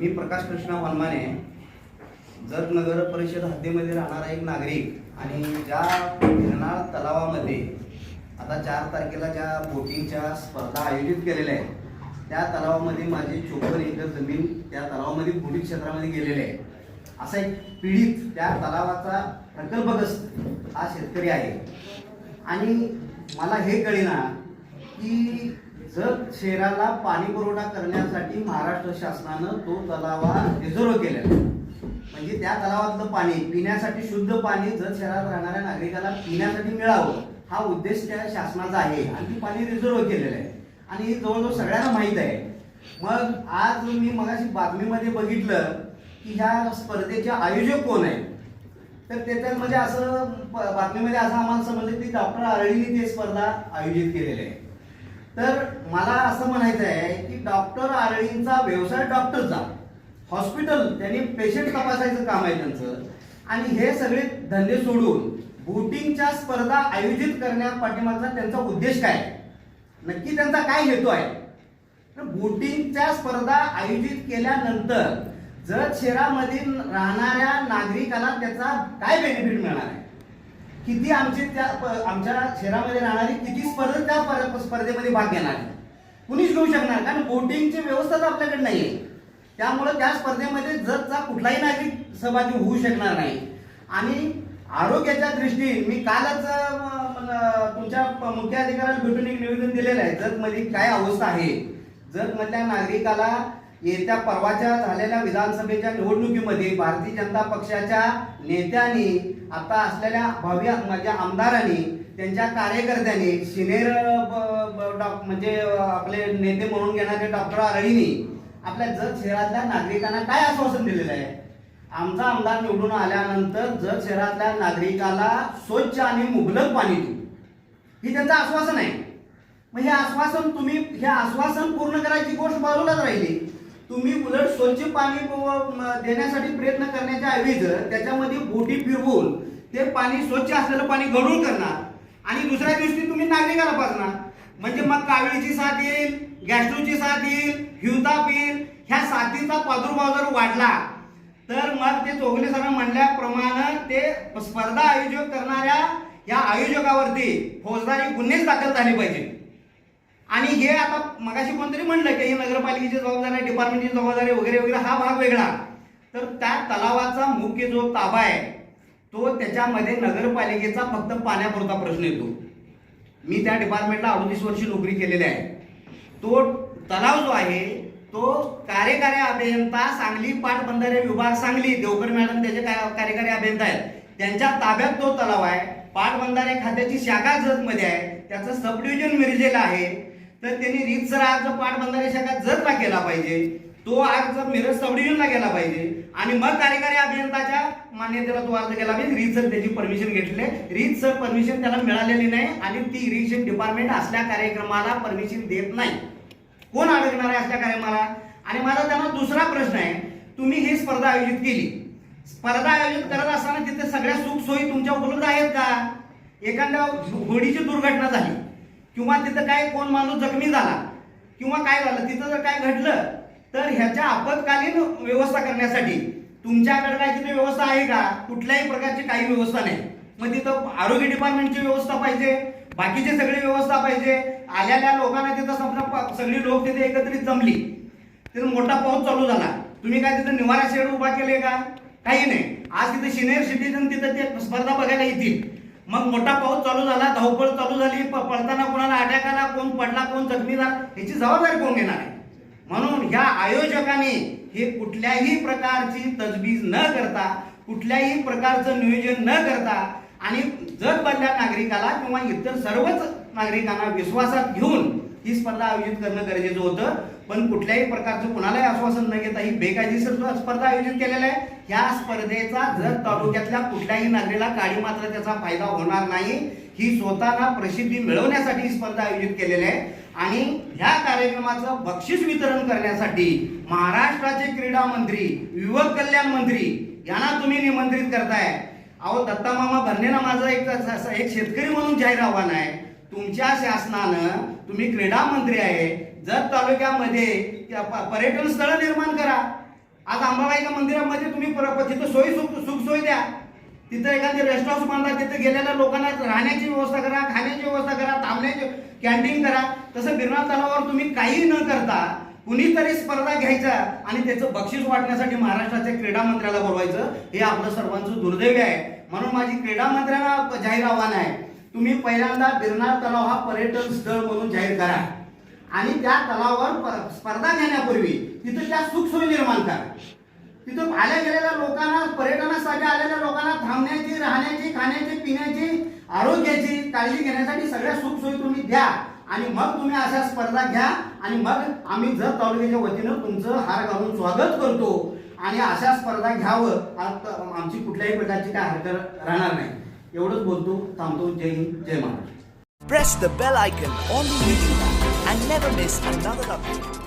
मी प्रकाश कृष्णा वनमाने जत नगर परिषद हद्दीमध्ये राहणारा एक नागरिक आणि ज्या गिरणार तलावामध्ये आता चार तारखेला ज्या बोटिंगच्या स्पर्धा आयोजित केलेल्या आहेत त्या तलावामध्ये माझी चोपन्न एकर जमीन त्या तलावामध्ये बोटिंग क्षेत्रामध्ये गेलेले आहे. असा एक पीडित त्या तलावाचा प्रकल्पग्रस्त हा शेतकरी आहे. आणि मला हे कळेना की जत शहराला पाणी पुरवठा करण्यासाठी महाराष्ट्र शासनानं तो तलावा रिझर्व केलेला आहे. म्हणजे त्या तलावातलं पाणी पिण्यासाठी शुद्ध पाणी जत शहरात राहणाऱ्या नागरिकाला पिण्यासाठी मिळावं हा उद्देश त्या शासनाचा आहे. आणि ती पाणी रिझर्व केलेलं आहे. आणि हे जवळजवळ सगळ्यांना माहीत आहे. मग आज मी मगाशी बातमीमध्ये बघितलं की ह्या स्पर्धेचे आयोजक कोण आहे तर त्याच्यात म्हणजे असं बातमीमध्ये असं आम्हाला समजलं की डॉक्टर आरळीने ते स्पर्धा आयोजित केलेली आहे तर मला असं म्हणायचं आहे की डॉक्टर आरळींचा व्यवसाय डॉक्टरचा. हॉस्पिटल त्यांनी पेशंट तपासायचं काम आहे त्यांचं. आणि हे सगळे धंदे सोडून बोटिंगच्या स्पर्धा आयोजित करण्या पाठिंबाचा त्यांचा उद्देश काय? आहे? नक्की त्यांचा काय हेतू आहे? तर बोटिंगच्या स्पर्धा आयोजित केल्यानंतर जत शहरामधील राहणाऱ्या नागरिकाला त्याचा काय बेनिफिट मिळणार आहे? किती आमचे त्या प- आमच्या शहरामध्ये राहणारी किती स्पर्धक त्या स्पर्धेमध्ये भाग घेणार कुणीच घेऊ शकणार कारण बोटिंगची व्यवस्था तर आपल्याकडे आहे त्यामुळे त्या स्पर्धेमध्ये जतचा कुठलाही नागरिक सहभागी होऊ शकणार नाही. आणि आरोग्याच्या दृष्टीने मी कालच तुमच्या मुख्य अधिकाऱ्याला भेटून एक निवेदन दिलेलं आहे. जतमध्ये काय अवस्था आहे जतमधल्या नागरिकाला येत्या परवाच्या झालेल्या विधानसभेच्या निवडणुकीमध्ये भारतीय जनता पक्षाच्या नेत्यांनी आता असलेल्या भावी माझ्या आमदारांनी त्यांच्या कार्यकर्त्यांनी सिनियर ब- म्हणजे आपले नेते म्हणून घेणारे डॉक्टर आरळीनी आपल्या जत शहरातल्या नागरिकांना काय आश्वासन दिलेलं आहे? आमचा आमदार निवडून आल्यानंतर जत शहरातल्या नागरिकाला स्वच्छ आणि मुबलक पाणी देऊ. ही त्यांचं आश्वासन आहे. मग हे आश्वासन तुम्ही हे आश्वासन पूर्ण करायची गोष्ट बाजूलाच राहिली. तुम्ही उलट स्वच्छ पाणी देण्यासाठी प्रयत्न करण्याच्या ऐवजी त्याच्यामध्ये बोटी फिरवून ते पाणी स्वच्छ असलेलं पाणी गढूळ करणार आणि दुसऱ्या दिवशी तुम्ही नागरिकाला पाजणार म्हणजे मग कावळीची साथ येईल गॅस्ट्रोची साथ येईल हिवताप येईल ह्या साथीचा प्रादुर्भाव जर वाढला तर मग ते चोगले सर म्हणल्याप्रमाणे ते स्पर्धा आयोजक करणाऱ्या या आयोजकावरती फौजदारी गुन्हेच दाखल झाले पाहिजे. आणि हे आता मगाशी कोणतरी म्हणलं की हे नगरपालिकेची जबाबदारी डिपार्टमेंटची जबाबदारी वगैरे वगैरे हा भाग वेगळा. तर त्या तलावाचा मुख्य जो ताबा आहे तो त्याच्यामध्ये नगरपालिकेचा फक्त पाण्यापुरता प्रश्न येतो. मी त्या डिपार्टमेंटला अडतीस वर्षी नोकरी केलेली आहे. तो तलाव जो आहे तो कार्यकारी अभियंता सांगली पाटबंधारे विभाग सांगली देवकर मॅडम त्याचे काय- कार्यकारी अभियंता आहेत. त्यांच्या ताब्यात तो तलाव आहे. पाटबंधारे खात्याची शाखा जतमध्ये आहे. त्याचं सब डिव्हिजन मिरजेला आहे. तर त्यांनी रीतसर आज पाटबंधारे शाखा जतला केला पाहिजे तो आज मिरज सब डिव्हिजनला गेला पाहिजे. आणि मग कार्यकारी अभियंताच्या मान्यतेला तो अर्ज केला पाहिजे. रीतसर त्याची परमिशन घेतली. रीतसर परमिशन त्याला मिळालेली नाही आणि ती इरिगेशन डिपार्टमेंट असल्या कार्यक्रमाला परमिशन देत नाही. कोण अडकणार आहे असल्या कार्यक्रमाला आणि माझा त्यांना दुसरा प्रश्न आहे. तुम्ही ही स्पर्धा आयोजित केली. स्पर्धा आयोजित करत असताना तिथे सगळ्या सुख सोयी तुमच्या उपलब्ध आहेत का? एखाद्या होडीची दुर्घटना झाली. किंवा तिथं काय कोण माणूस जखमी झाला किंवा काय झालं तिथं जर काय घडलं तर ह्याच्या आपत्कालीन व्यवस्था करण्यासाठी तुमच्याकडे काय तिथे व्यवस्था आहे का? कुठल्याही प्रकारची काही व्यवस्था नाही. मग तिथं आरोग्य डिपार्टमेंटची व्यवस्था पाहिजे बाकीची सगळी व्यवस्था पाहिजे. आलेल्या लोकांना तिथं समजा सगळी लोक तिथे एकत्रित जमली तिथं मोठा पाऊस चालू झाला. तुम्ही काय तिथं निवारा शेड उभा केले का? काही नाही. आज तिथे सिनियर सिटीजन तिथं ते स्पर्धा बघायला येतील. मग मोठा पाऊस चालू झाला धावपळ चालू झाली प- पळताना कोणाला अटॅक आला कोण पडला कोण जखमी झाला याची जबाबदारी कोण घेणार आहे? म्हणून ह्या आयोजकाने हे कुठल्याही प्रकारची तजवीज न करता कुठल्याही प्रकारचं नियोजन न करता आणि जगभरल्या बनल्या नागरिकाला किंवा इतर सर्वच नागरिकांना विश्वासात घेऊन ही स्पर्धा आयोजित करणं गरजेचं होतं. पण कुठल्याही प्रकारचं कुणालाही आश्वासन न घेता ही बेकायदेशीर स्पर्धा आयोजित केलेल्या आहे. ह्या स्पर्धेचा जर तालुक्यातल्या कुठल्याही नागरिकाला काळी मात्र त्याचा फायदा होणार नाही. ही स्वतःला प्रसिद्धी मिळवण्यासाठी ही स्पर्धा आयोजित केलेली आहे. आणि ह्या कार्यक्रमाचं बक्षीस वितरण करण्यासाठी महाराष्ट्राचे क्रीडा मंत्री युवक कल्याण मंत्री यांना तुम्ही निमंत्रित करताय. अहो दत्ता मामा भरणेला माझं एक एक शेतकरी म्हणून जाहीर आव्हान आहे. तुमच्या शासनानं तुम्ही क्रीडा मंत्री आहे जत तालुक्यामध्ये पर्यटन स्थळ निर्माण करा. आज अंबाबाईच्या मंदिरामध्ये तुम्ही पर- तिथं सोयी सुख सुखसोयी द्या. तिथं एखादी रेस्ट हाऊस बांधा तिथं गेलेल्या लोकांना राहण्याची व्यवस्था करा खाण्याची व्यवस्था करा थांबण्याची कॅन्टीन करा. तसं गिरनार तलावावर तुम्ही काही न करता कुणीतरी स्पर्धा घ्यायचा आणि त्याचं बक्षीस वाटण्यासाठी महाराष्ट्राच्या क्रीडा मंत्र्याला बोलवायचं. हे आपलं सर्वांचं दुर्दैव आहे. म्हणून माझी क्रीडा मंत्र्यांना जाहीर आव्हान आहे. तुम्ही पहिल्यांदा बिरनार तलाव हा पर्यटन स्थळ म्हणून जाहीर करा. आणि त्या तलावावर स्पर्धा घेण्यापूर्वी तिथं त्या सुखसोयी निर्माण करा. तिथं आल्या गेलेल्या लोकांना पर्यटनासाठी आलेल्या लोकांना थांबण्याची राहण्याची खाण्याची पिण्याची आरोग्याची काळजी घेण्यासाठी सगळ्या सुखसोयी तुम्ही द्या. आणि मग तुम्ही अशा स्पर्धा घ्या. आणि मग आम्ही जर तालुक्याच्या वतीनं तुमचं हार घालून स्वागत करतो. आणि अशा स्पर्धा घ्यावं. आता आमची कुठल्याही प्रकारची काय हरकत राहणार नाही. एवढंच बोलतो थांबतो जय हिंद जय Maharashtra Press the bell icon on the YouTube app and never miss another update.